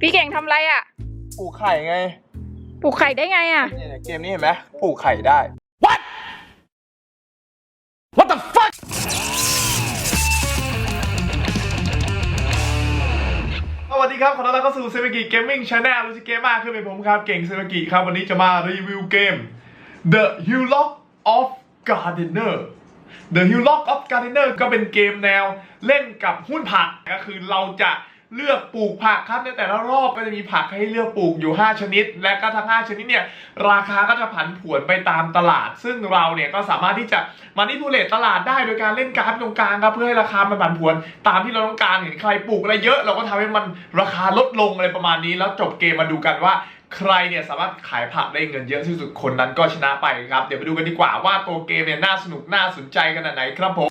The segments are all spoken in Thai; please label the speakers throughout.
Speaker 1: พี่เก่งทำอะไรอะ
Speaker 2: ปลูกไข่ไง
Speaker 1: ปลูกไข่ได้ไงอะ
Speaker 2: เนี่ยเนี่ยเกมนี้เห็นไหมปลูกไข่ได้
Speaker 3: What the fuck
Speaker 2: สวัสดีครับ ขอต้อนรับเข้าสู่เซมิกิเกมมิ่งชาแนลรู้สิเกมมากขึ้นเป็นผมครับ เก่งเซมิกิครับ วันนี้จะมารีวิวเกม The Hillock of Gardener The Hillock of Gardener ก็เป็นเกมแนวเล่นกับหุ้นผักก็คือเราจะเลือกปลูกผักครับในแต่ละรอบก็จะมีผักให้เลือกปลูกอยู่ 5 ชนิด และก็ทั้ง 5 ชนิดเนี่ยราคาก็จะผันผวนไปตามตลาด ซึ่งเราเนี่ยก็สามารถที่จะมานิทูเลตตลาดได้โดยการเล่นการ์ดตรงกลางครับเพื่อให้ราคามันผันผวนตามที่เราต้องการเห็นใครปลูกอะไรเยอะ เราก็ทำให้มันราคาลดลงอะไรประมาณนี้ แล้วจบเกมมาดูกันว่า ใครเนี่ยสามารถขายผักได้เงินเยอะที่สุดคนนั้นก็ชนะไปครับ เดี๋ยวไปดูกันดีกว่าว่าตัวเกมเนี่ยน่าสนุกน่าสนใจขนาดไหนครับผม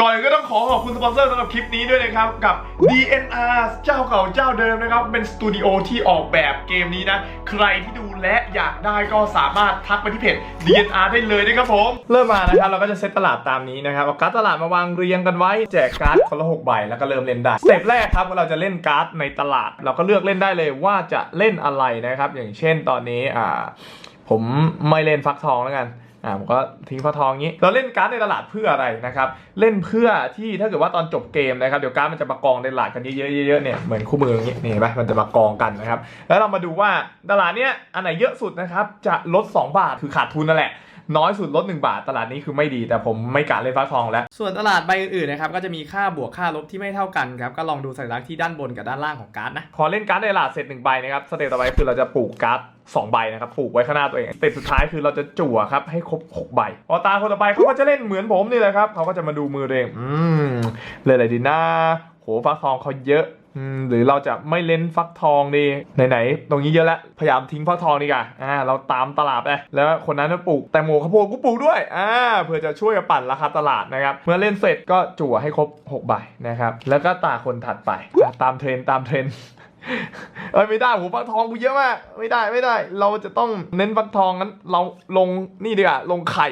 Speaker 2: ก่อนอื่นก็ต้องขอขอบคุณสปอนเซอร์สำหรับคลิปนี้ด้วยนะครับกับ DNR เจ้าเก่าเจ้าเดิมนะครับ เป็นสตูดิโอที่ออกแบบเกมนี้นะ ใครที่ดูและอยากได้ก็สามารถทักไปที่เพจ DNR ได้เลยนะครับผม เริ่มมานะครับ เราก็จะเซตตลาดตามนี้นะครับ เอาการ์ดตลาดมาวางเรียงกันไว้แจกการ์ดคนละ6ใบแล้วก็เริ่มเล่นได้สเต็ปแรกครับเราจะเล่นการ์ดในตลาด เราก็เลือกเล่นได้เลยว่าจะเล่นอะไรนะครับ อย่างเช่นตอนนี้อ่าผมไม่เล่นฟักทองแล้วกัน อ่าผมก็ทิ้งพอทองงี้ เราเล่นการ์ดในตลาดเพื่ออะไรนะครับ เล่นเพื่อที่ถ้าเกิดว่าตอนจบเกมนะครับเดี๋ยวการ์ดมันจะมากองในตลาดกันเยอะๆเนี่ยเหมือนคู่มืออย่างนี้นี่เห็นปะมันจะมากองกันนะครับ แล้วเรามาดูว่าตลาดเนี้ยอันไหนเยอะสุดนะครับจะลด 2 บาทคือขาดทุนนั่นแหละ น้อยสุดลด 1 บาท ตลาดนี้คือไม่ดี แต่ผมไม่กะเล่นฟักทองแล้ว
Speaker 4: ส่วนตลาดใบอื่นๆนะครับก็จะมีค่าบวกค่าลบที่ไม่เท่ากันครับก็ลองดูสัญลักษณ์ที่ด้านบนกับด้านล่างของการ์ดนะ
Speaker 2: พอเล่นการ์ดในตลาดเสร็จหนึ่งใบนะครับสเต็ปต่อไปคือเราจะปลูกการ์ดสองใบนะครับปลูกไว้ข้างหน้าตัวเองสเต็ปสุดท้ายคือเราจะจั่วครับให้ครบหกใบพอตาคนต่อไปเขาก็จะเล่นเหมือนผมนี่แหละครับเขาก็จะมาดูมือตัวเองอืมเล่นอะไรดีนะโหฟักทองเขาเยอะอืม หรือเราจะไม่เล่นฟักทองดีไหนๆตรงนี้เยอะแล้วพยายามทิ้งฟักทองดีกว่าอ่าเราตามตลาดไปแล้วคนนั้นปลูกแตงโมข้าวโพดกูปลูกด้วยอ่าเพื่อจะช่วยปั่นราคาตลาดนะครับเมื่อเล่นเสร็จก็จั่วให้ครบหกใบนะครับแล้วก็ตาคนถัดไปตามเทรนตามเทรนเอ้ยไม่ได้หูฟักทองกูเยอะมาก ไม่ได้ไม่ได้ เราจะต้องเน้นฟักทองนั้น เราลงนี่ดีกว่าลงไข่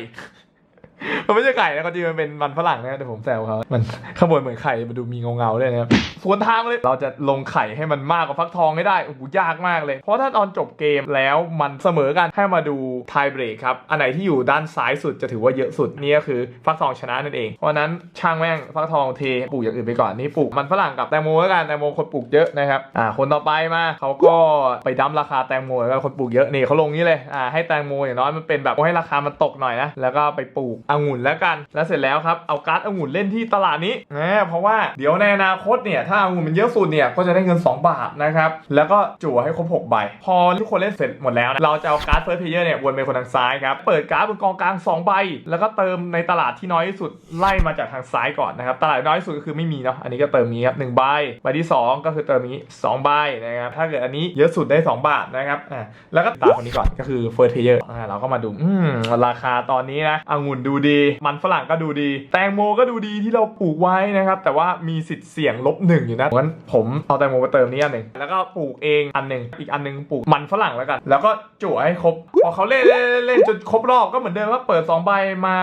Speaker 2: มันไม่ใช่ไก่นะก็จริงมันเป็นมันฝรั่งนะแต่ผมแซวเขามันข้างบนเหมือนไข่ มันดูมีเงาๆเลยนะครับสวนทางเลย เราจะลงไข่ให้มันมากกว่าฟักทองให้ได้ โอ้โห ยากมากเลย เพราะถ้าตอนจบเกมแล้วมันเสมอกัน ให้มาดูไทเบรกครับ อันไหนที่อยู่ด้านซ้ายสุดจะถือว่าเยอะสุด นี่ก็คือฟักทองชนะนั่นเอง เพราะนั้นช่างแม่งฟักทองเทปลูกอย่างอื่นไปก่อน นี่ปลูกมันฝรั่งกับแตงโมแล้วกัน แตงโมคนปลูกเยอะนะครับ อ่า คนต่อไปมาเขาก็ไปดั้มราคาแตงโมแล้วคนปลูกเยอะนี่เขาลงนี้เลย อ่า ให้แตงโมอย่างน้อยมันเป็นแบบให้ราคามันตกหน่อยนะ แล้วก็ไปปลูกองุ่นแล้วกัน แล้วเสร็จแล้วครับเอาการ์ดองุ่นเล่นที่ตลาดนี้นะเพราะว่าเดี๋ยวในอนาคตเนี่ยถ้าองุ่นมันเยอะสุดเนี่ยก็จะได้เงิน 2 บาทนะครับแล้วก็จั่วให้ครบ6ใบพอทุกคนเล่นเสร็จหมดแล้วนะเราจะเอาการ์ดเฟิร์สเพลเยอร์เนี่ยวนไปคนทางซ้ายครับเปิดการ์ดบนกองกลาง2ใบแล้วก็เติมในตลาดที่น้อยที่สุดไล่มาจากทางซ้ายก่อนนะครับตลาดน้อยที่สุดก็คือไม่มีเนาะอันนี้ก็เติมนี้ครับหนึ่งใบใบที่ 2 ก็คือเติมนี้สองใบนะครับถ้าเกิดอันนี้เยอะสุดได้ 2 บาทนะครับอ่าแล้วก็ตามคนนี้ก่อนก็คือเฟิร์สเพลเยอร์อ่าเราก็มาดูอืมราคาตอนนี้นะองุ่นดูดี มันฝรั่งก็ดูดี แตงโมก็ดูดีที่เราปลูกไว้นะครับ แต่ว่ามีสิทธิ์เสี่ยงลบหนึ่งอยู่นะงั้นผมเอาแตงโมมาเติมนี้อันหนึ่งแล้วก็ปลูกเองอันหนึ่งอีกอันหนึ่งปลูกมันฝรั่งแล้วกัน แล้วก็จั่วให้ครบ พอเขาเล่นเล่นเล่นจนครบรอบก็เหมือนเดิมว่าเปิดสองใบมา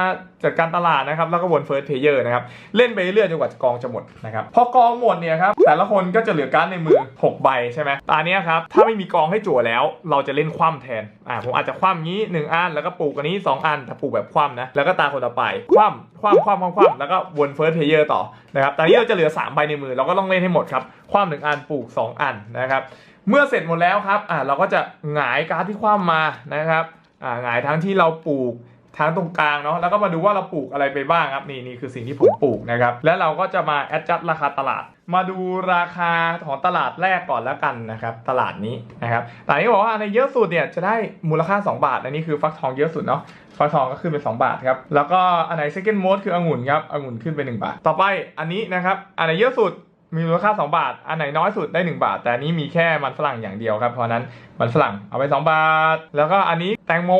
Speaker 2: จัดการตลาดนะครับ แล้วก็วนเฟิร์สเพลเยอร์นะครับ เล่นไปเรื่อยจนกว่ากองจะหมดนะครับพอกองหมดเนี่ยครับแต่ละคนก็จะเหลือการ์ดในมือ 6 ใบใช่ไหมตอนนี้ยครับถ้าไม่มีกองให้จั่วแล้วเราจะเล่นคว่ำแทนอ่าผมอาจจะคว่ำงี้ 1 อันแล้วก็ปลูกอันนี้ 2 อันถ้าปลูกแบบคว่ำนะแล้วก็ตาคนต่อไป คว่ำคว่ำคว่ำคว่ำคว่ำแล้วก็วนเฟิร์สเพลเยอร์ต่อนะครับ ตอนนี้เราจะเหลือ 3 ใบในมือ เราก็ต้องเล่นให้หมดครับ คว่ำหนึ่งอัน ปลูก 2 อันนะครับ เมื่อเสร็จหมดแล้วครับ อ่าเราก็จะหงายการ์ดที่คว่ำมานะครับ อ่าหงายทั้งที่เราปลูกทั้งตรงกลางเนาะ แล้วก็มาดูว่าเราปลูกอะไรไปบ้างครับ นี่นี่คือสิ่งที่ผมปลูกนะครับ แล้วเราก็จะมาแอดจัดราคาตลาด มาดูราคาของตลาดแรกก่อนแล้วกันนะครับ ตลาดนี้นะครับตลาดนี้บอกว่าอันไหนเยอะสุดเนี่ยจะได้มูลค่า 2 บาท อันนี้คือฟักทองเยอะสุดเนาะฟักทองก็ขึ้นเป็น 2 บาทครับ แล้วก็อันไหน second most คือองุ่นครับองุ่นขึ้นเป็น 1 บาท ต่อไปอันนี้นะครับ อันไหนเยอะสุดมีมูลค่า 2 บาท อันไหนน้อยสุดได้ 1 บาท แต่นี้มีแค่มันฝรั่งอย่างเดียวครับ เพราะฉะนั้นมันฝรั่งเอาไป 2 บาท แล้วก็อันนี้แตงโม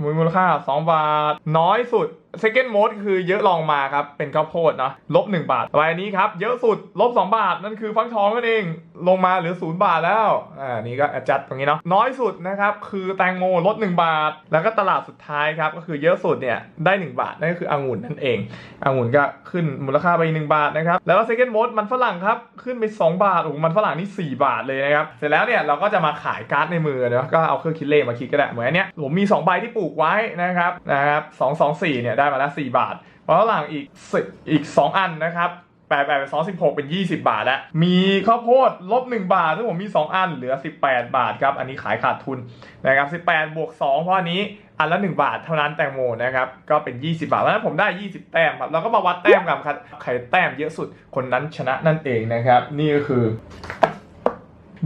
Speaker 2: มีมูลค่า 2 บาท น้อยสุด second most คือเยอะลองมาครับ เป็นข้าวโพดเนาะลบ1บาทต่อไปอันนี้ครับ เยอะสุดลบ2บาท นั่นคือฟักทองนั่นเอง ลงมาเหลือ 0 บาทแล้ว อ่า นี่ก็จัดตรงนี้เนาะ น้อยสุดนะครับ คือแตงโมลด 1 บาท แล้วก็ตลาดสุดท้ายครับ ก็คือเยอะสุดเนี่ย ได้ 1 บาท นั่นก็คือองุ่นนั่นเอง องุ่นก็ขึ้นมูลค่าไปหนึ่งบาทนะครับ แล้วก็ second most มันฝรั่งครับ ขึ้นไป 2 บาท โอ้โหมันฝรั่งนี่ 4 บาทเลยนะครับ เสร็จแล้วเนี่ยเราก็จะมาขายการ์ดในมือเนาะ ก็เอาเครื่องคิดเลขมาคิดก็ได้ เหมือนอันเนี้ยผมมี2ใบที่ปลูกไว้นะครับ นะครับ2 2 4เนี่ยได้มาแล้ว4บาทเพราะฝรั่งอีก10อีก 2 อันนะครับแปดแปดเป็นสองสิบหกเป็นยี่สิบาทแล้ว มีข้าวโพดลบหนึ่งบาทซึ่งผมมีสองอันเหลือสิบแปดบาทครับ อันนี้ขายขาดทุนนะครับสิบแปดบวกสองเพราะอันนี้อันละหนึ่งบาทเท่านั้นแตงโมนะครับ ก็เป็นยี่สิบาทเพราะฉะนั้นผมได้ยี่สิบแต้มครับเราก็มาวัดแต้มกันครับใครแต้มเยอะสุดคนนั้นชนะนั่นเองนะครับ นี่ก็คือ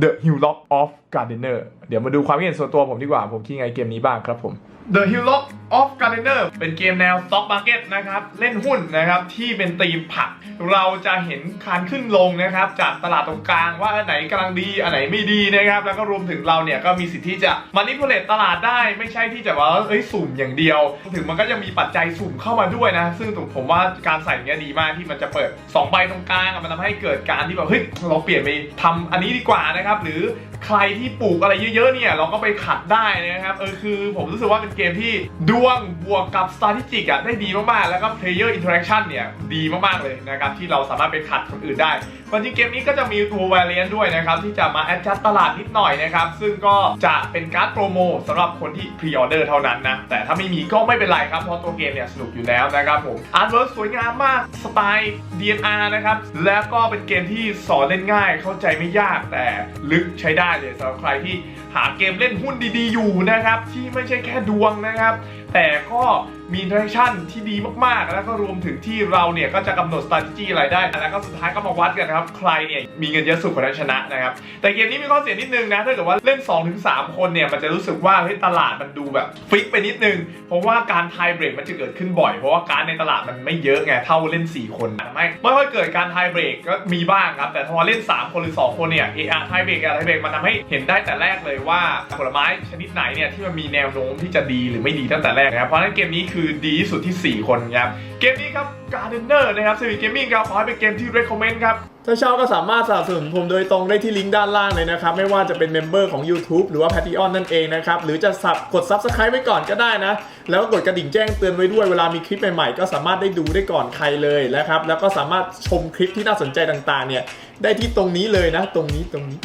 Speaker 2: The Hill Lock of Gardener เดี๋ยวมาดูความคิดเห็นส่วนตัวผมดีกว่าผมคิดไงเกมนี้บ้างครับผม The Hillock of Gardener เป็นเกมแนว Stock Market นะครับ เล่นหุ้นนะครับที่เป็นธีมผัก เราจะเห็นการขึ้นลงนะครับ จากตลาดตรงกลางว่าอันไหนกำลังดีอันไหนไม่ดีนะครับ แล้วก็รวมถึงเราเนี่ยก็มีสิทธิ์ที่จะมานิ p u l a t e ตลาดได้ไม่ใช่ที่จะว่าเอ้ยสุ่มอย่างเดียว ถึงมันก็จะมีปัจจัยสุ่มเข้ามาด้วยนะ ซึ่งผมว่าการใส่เนี้ยดีมากที่มันจะเปิด2ใบตรงกลางมันทำให้เกิดการที่แบบเฮ้ยเราเปลี่ยนไปทำอันนี้ดีกว่านะครับหรือใครที่ปลูกอะไรเยอะๆเนี่ยเราก็ไปขัดได้นะครับเออคือผมรู้สึกว่าเป็นเกมที่ดวงบวกกับ strategic อะได้ดีมากๆ แล้วก็ player interaction เนี่ยดีมากๆเลยนะครับที่เราสามารถไปขัดคนอื่นได้ความจริงเกมนี้ก็จะมีตัว variant ด้วยนะครับที่จะมา adjust ตลาดนิดหน่อยนะครับซึ่งก็จะเป็นการ์ดโปรโมสำหรับคนที่ pre order เท่านั้นนะแต่ถ้าไม่มีก็ไม่เป็นไรครับเพราะตัวเกมเนี่ยสนุกอยู่แล้วนะครับผมอาร์ตเวิร์สวยงามมากสไตล์ DNR นะครับแล้วก็เป็นเกมที่สอนเล่นง่ายเข้าใจไม่ยากแต่ลึกใช้ได้เลยสำหรับใครที่หาเกมเล่นหุ้นดีๆอยู่นะครับ ที่ไม่ใช่แค่ดวงนะครับแต่ก็มีอินเทอร์แอคชั่นที่ดีมากๆ แล้วก็รวมถึงที่เราเนี่ยก็จะกำหนด strategy อะไรได้ แล้วก็สุดท้ายก็มาวัดกันนะครับ ใครเนี่ยมีเงินเยอะสุดคนนั้นชนะนะครับ แต่เกมนี้มีข้อเสียนิดนึงนะ ถ้าเกิดว่าเล่น 2-3 คนเนี่ยมันจะรู้สึกว่าเฮ้ยตลาดมันดูแบบฟิกไปนิดนึง เพราะว่าการไทเบรกมันจะเกิดขึ้นบ่อย เพราะว่าการในตลาดมันไม่เยอะไง เท่าเล่น 4 คนไม่ไม่ค่อยเกิดการไทเบรกก็มีบ้างครับ แต่พอเล่น 3 คนหรือ 2 คนเนี่ยเออไทเบรกไทเบรกมันทำให้เห็นได้แต่แรกเลยว่าผลไม้ชนิดไหนเนี่ยที่มันมีแนวโน้มที่จะดีหรือไม่ดีตั้งแต่แรกนะครับเพราะฉะนั้นเกมนี้คือดีที่สุดที่ 4 คนครับ เกมนี้ครับ Gardener นะครับสวิตเกมมิ่งครับขอให้เป็นเกมที่ recommend ครับ
Speaker 5: ถ้าชอบก็สามารถสนับสนุนผมโดยตรงได้ที่ลิงก์ด้านล่างเลยนะครับ ไม่ว่าจะเป็นเมมเบอร์ของ YouTube หรือว่า Patreon นั่นเองนะครับ หรือจะสับกด Subscribe ไว้ก่อนก็ได้นะ แล้วก็กดกระดิ่งแจ้งเตือนไว้ด้วยเวลามีคลิปใหม่ๆ ก็สามารถได้ดูได้ก่อนใครเลยนะครับแล้วก็สามารถชมคลิปที่น่าสนใจต่างๆเนี่ยได้ที่ตรงนี้เลยนะ ตรงนี้ตรงนี้